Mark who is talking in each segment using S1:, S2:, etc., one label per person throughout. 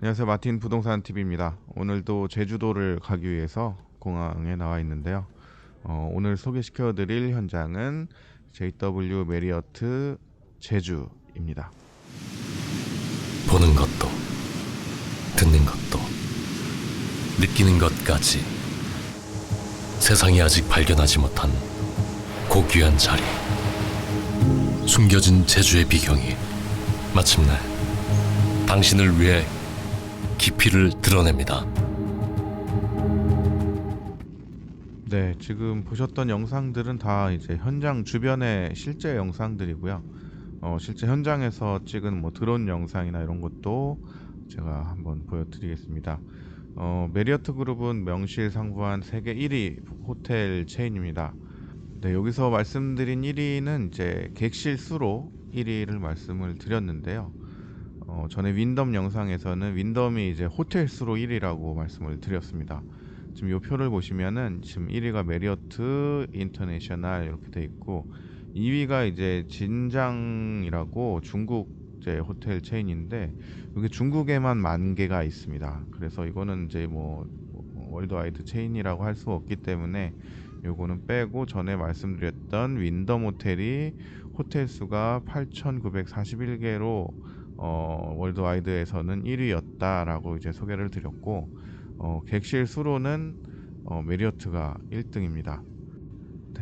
S1: 안녕하세요 마틴 부동산 TV입니다. 오늘도 제주도를 가기 위해서 공항에 나와 있는데요. 어, 오늘 소개시켜 드릴 현장은 JW 메리어트 제주입니다.
S2: 보는 것도 듣는 것도 느끼는 것까지 세상이 아직 발견하지 못한 고귀한 자리 숨겨진 제주의 비경이 마침내 당신을 위해 깊이를 드러냅니다.
S1: 네, 지금 보셨던 영상들은 다 이제 현장 주변의 실제 영상들이고요. 어, 실제 현장에서 찍은 뭐 드론 영상이나 이런 것도 제가 한번 보여드리겠습니다. 어, 메리어트 그룹은 명실상부한 세계 1위 호텔 체인입니다. 네, 여기서 말씀드린 1위는 이제 객실 수로 1위를 말씀을 드렸는데요. 어, 전에 윈덤 영상에서는 윈덤이 이제 호텔 수로 1위라고 말씀을 드렸습니다. 지금 이 표를 보시면은 지금 1위가 메리어트 인터내셔널 이렇게 돼 있고 2위가 이제 진장이라고 중국 이제 호텔 체인인데 여기 중국에만 만 개가 있습니다. 그래서 이거는 이제 뭐 월드와이드 체인이라고 할 수 없기 때문에 요거는 빼고 전에 말씀드렸던 윈덤 호텔이 호텔 수가 8,941개로 어, 월드와이드에서는 1위였다라고 이제 소개를 드렸고 어, 객실 수로는 어, 메리어트가 1등입니다.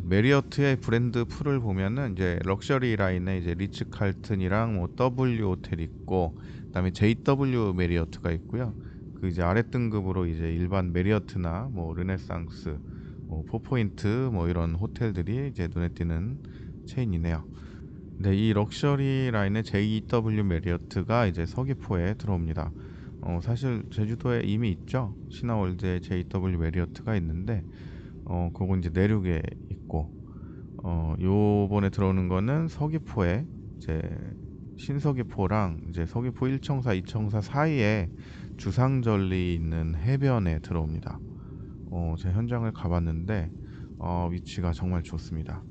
S1: 메리어트의 브랜드 풀을 보면은 이제 럭셔리 라인에 이제 리츠 칼튼이랑 뭐 W 호텔 있고 그다음에 JW 메리어트가 있고요. 그 이제 아래 등급으로 이제 일반 메리어트나 뭐 르네상스, 뭐 포포인트 뭐 이런 호텔들이 이제 눈에 띄는 체인이네요. 네, 이 럭셔리 라인의 JW 메리어트가 이제 서귀포에 들어옵니다. 어, 사실 제주도에 이미 있죠. 신화월드에 JW 메리어트가 있는데 어, 그건 이제 내륙에 있고 어, 요번에 들어오는 거는 서귀포에 이제 신서귀포랑 이제 서귀포 1청사, 2청사 사이에 주상절리 있는 해변에 들어옵니다. 어, 제 현장을 가봤는데 어, 위치가 정말 좋습니다.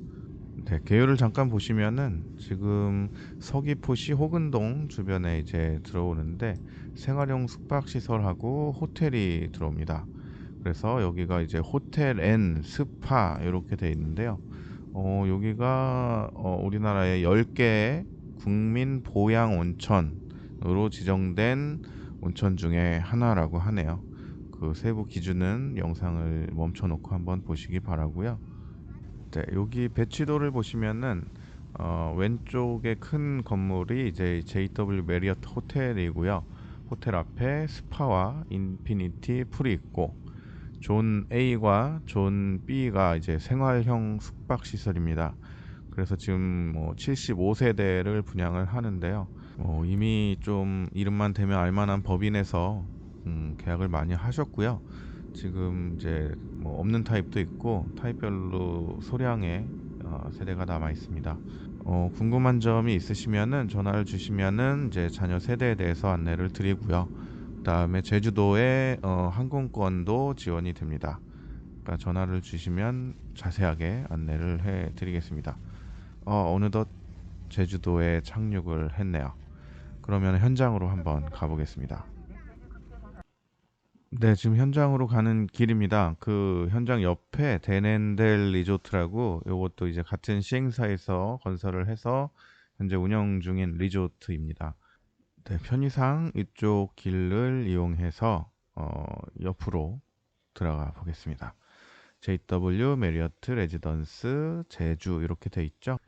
S1: 네, 개요를 잠깐 보시면은 지금 서귀포시 호근동 주변에 이제 들어오는데 생활용 숙박 시설하고 호텔이 들어옵니다. 그래서 여기가 이제 호텔 앤 스파 이렇게 돼 있는데요. 어, 여기가 어, 우리나라의 10개의 국민 보양 온천으로 지정된 온천 중에 하나라고 하네요. 그 세부 기준은 영상을 멈춰 놓고 한번 보시기 바라고요. 네, 여기 배치도를 보시면은 어, 왼쪽에 큰 건물이 이제 JW 메리어트 호텔이고요. 호텔 앞에 스파와 인피니티 풀이 있고 존 A과 존 B가 이제 생활형 숙박 시설입니다. 그래서 지금 뭐 75세대를 분양을 하는데요. 어, 이미 좀 이름만 대면 알만한 법인에서 음, 계약을 많이 하셨고요. 지금 이제 뭐 없는 타입도 있고 타입별로 소량의 어, 세대가 남아 있습니다. 어, 궁금한 점이 있으시면은 전화를 주시면은 이제 자녀 세대에 대해서 안내를 드리고요. 그다음에 제주도에 어, 항공권도 지원이 됩니다. 그러니까 전화를 주시면 자세하게 안내를 해 드리겠습니다. 어, 어느덧 제주도에 착륙을 했네요. 그러면 현장으로 한번 가보겠습니다. 네, 지금 현장으로 가는 길입니다. 그 현장 옆에 데넨델 리조트라고 요것도 이제 같은 시행사에서 건설을 해서 현재 운영 중인 리조트입니다. 네, 편의상 이쪽 길을 이용해서 어, 옆으로 들어가 보겠습니다. JW 메리어트 레지던스 제주 이렇게 돼 있죠.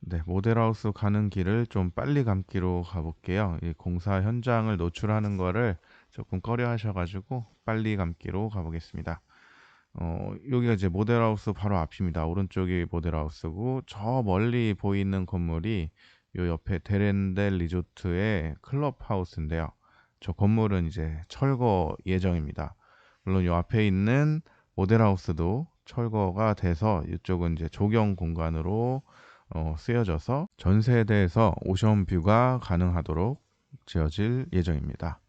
S1: 네, 모델하우스 가는 길을 좀 빨리 감기로 가 볼게요. 이 공사 현장을 노출하는 거를 조금 꺼려 하셔가지고 빨리 감기로 가보겠습니다. 어, 여기가 이제 모델하우스 바로 앞입니다. 오른쪽이 모델하우스고 저 멀리 보이는 건물이 요 옆에 데렌델 리조트의 클럽하우스인데요. 저 건물은 이제 철거 예정입니다. 물론 요 앞에 있는 모델하우스도 철거가 돼서 이쪽은 이제 조경 공간으로 어, 쓰여져서 전 세대에서 오션뷰가 가능하도록 지어질 예정입니다.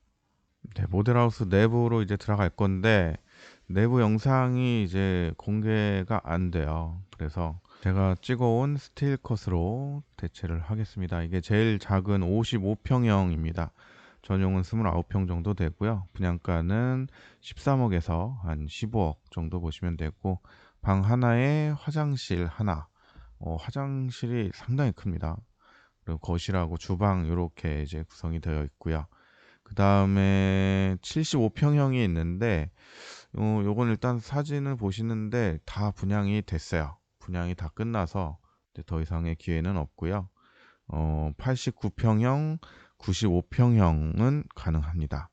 S1: 네, 모델하우스 내부로 이제 들어갈 건데 내부 영상이 이제 공개가 안 돼요. 그래서 제가 찍어온 스틸 컷으로 대체를 하겠습니다. 이게 제일 작은 55평형입니다. 전용은 29평 정도 되고요. 분양가는 13억에서 한 15억 정도 보시면 되고 방 하나에 화장실 하나. 어, 화장실이 상당히 큽니다. 그리고 거실하고 주방 이렇게 이제 구성이 되어 있고요. 그 다음에 75평형이 있는데 어, 요건 일단 사진을 보시는데 다 분양이 됐어요. 분양이 다 끝나서 이제 더 이상의 기회는 없고요. 어, 89평형, 95평형은 가능합니다.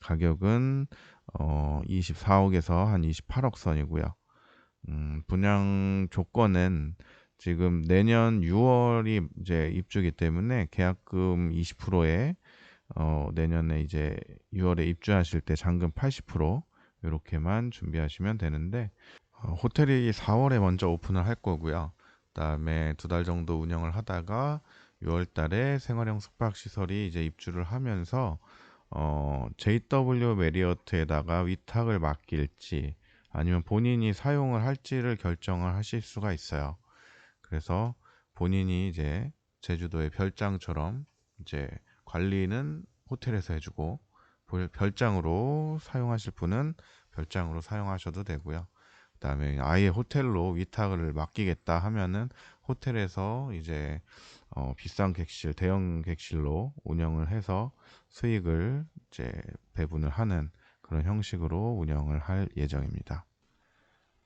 S1: 가격은 어, 24억에서 한 28억 선이고요. 음, 분양 조건은 지금 내년 6월이 이제 입주기 때문에 계약금 20%에 어, 내년에 이제 6월에 입주하실 때 잔금 80% 이렇게만 준비하시면 되는데 어, 호텔이 4월에 먼저 오픈을 할 거고요. 그다음에 두 달 정도 운영을 하다가 6월 달에 생활형 숙박 시설이 이제 입주를 하면서 어, JW 메리어트에다가 위탁을 맡길지 아니면 본인이 사용을 할지를 결정을 하실 수가 있어요. 그래서 본인이 이제 제주도의 별장처럼 이제 관리는 호텔에서 해주고 볼- 별장으로 사용하실 분은 별장으로 사용하셔도 되고요. 그 다음에 아예 호텔로 위탁을 맡기겠다 하면은 호텔에서 이제 어, 비싼 객실, 대형 객실로 운영을 해서 수익을 이제 배분을 하는 그런 형식으로 운영을 할 예정입니다.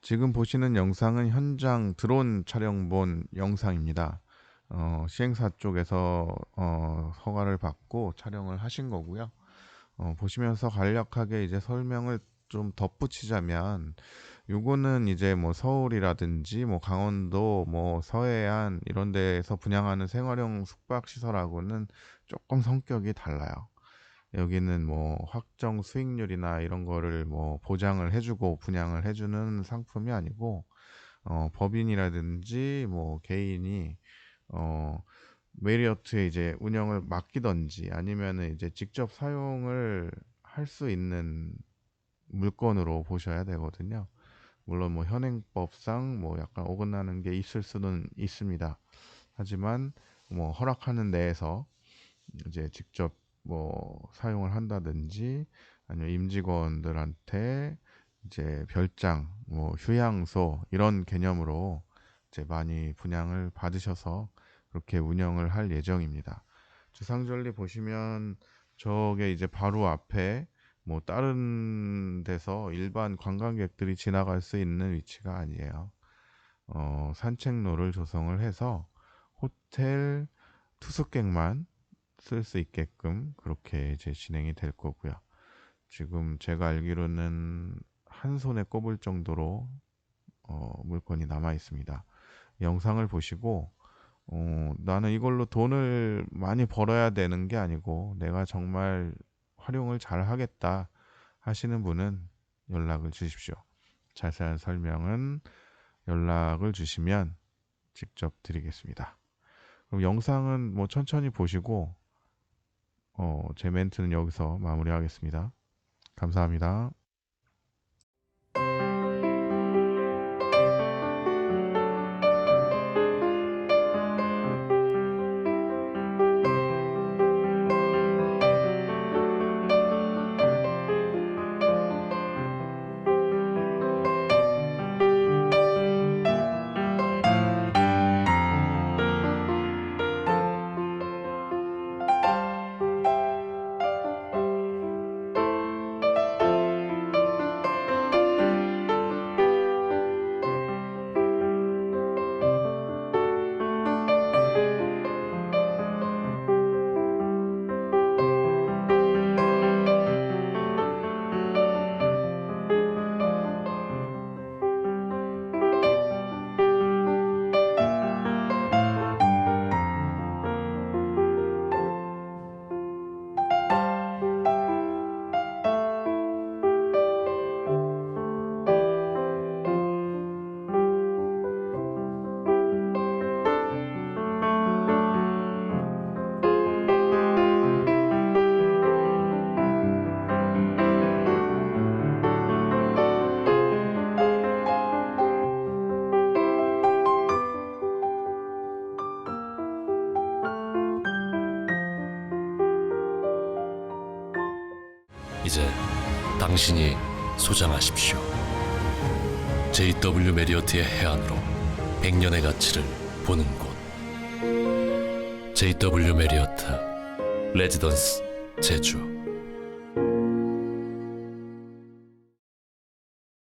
S1: 지금 보시는 영상은 현장 드론 촬영 본 영상입니다. 어, 시행사 쪽에서 어, 허가를 받고 촬영을 하신 거고요. 어, 보시면서 간략하게 이제 설명을 좀 덧붙이자면 요거는 이제 뭐 서울이라든지 뭐 강원도 뭐 서해안 이런 데에서 분양하는 생활형 숙박 시설하고는 조금 성격이 달라요. 여기는 뭐 확정 수익률이나 이런 거를 뭐 보장을 해주고 분양을 해주는 상품이 아니고 어, 법인이라든지 뭐 개인이 어, 메리어트에 이제 운영을 맡기던지 아니면은 이제 직접 사용을 할 수 있는 물건으로 보셔야 되거든요. 물론 뭐 현행법상 뭐 약간 어긋나는 게 있을 수는 있습니다. 하지만 뭐 허락하는 내에서 이제 직접 뭐 사용을 한다든지 아니면 임직원들한테 이제 별장, 뭐 휴양소 이런 개념으로 이제 많이 분양을 받으셔서 그렇게 운영을 할 예정입니다. 주상절리 보시면 저게 이제 바로 앞에 뭐 다른 데서 일반 관광객들이 지나갈 수 있는 위치가 아니에요. 어, 산책로를 조성을 해서 호텔 투숙객만 쓸 수 있게끔 그렇게 이제 진행이 될 거고요. 지금 제가 알기로는 한 손에 꼽을 정도로 어, 물건이 남아 있습니다. 영상을 보시고 어, 나는 이걸로 돈을 많이 벌어야 되는 게 아니고 내가 정말 활용을 잘 하겠다 하시는 분은 연락을 주십시오. 자세한 설명은 연락을 주시면 직접 드리겠습니다. 그럼 영상은 뭐 천천히 보시고 어, 제 멘트는 여기서 마무리하겠습니다. 감사합니다.
S2: 이제 당신이 소장하십시오. JW 메리어트의 해안으로 100년의 가치를 보는 곳. JW 메리어트 레지던스 제주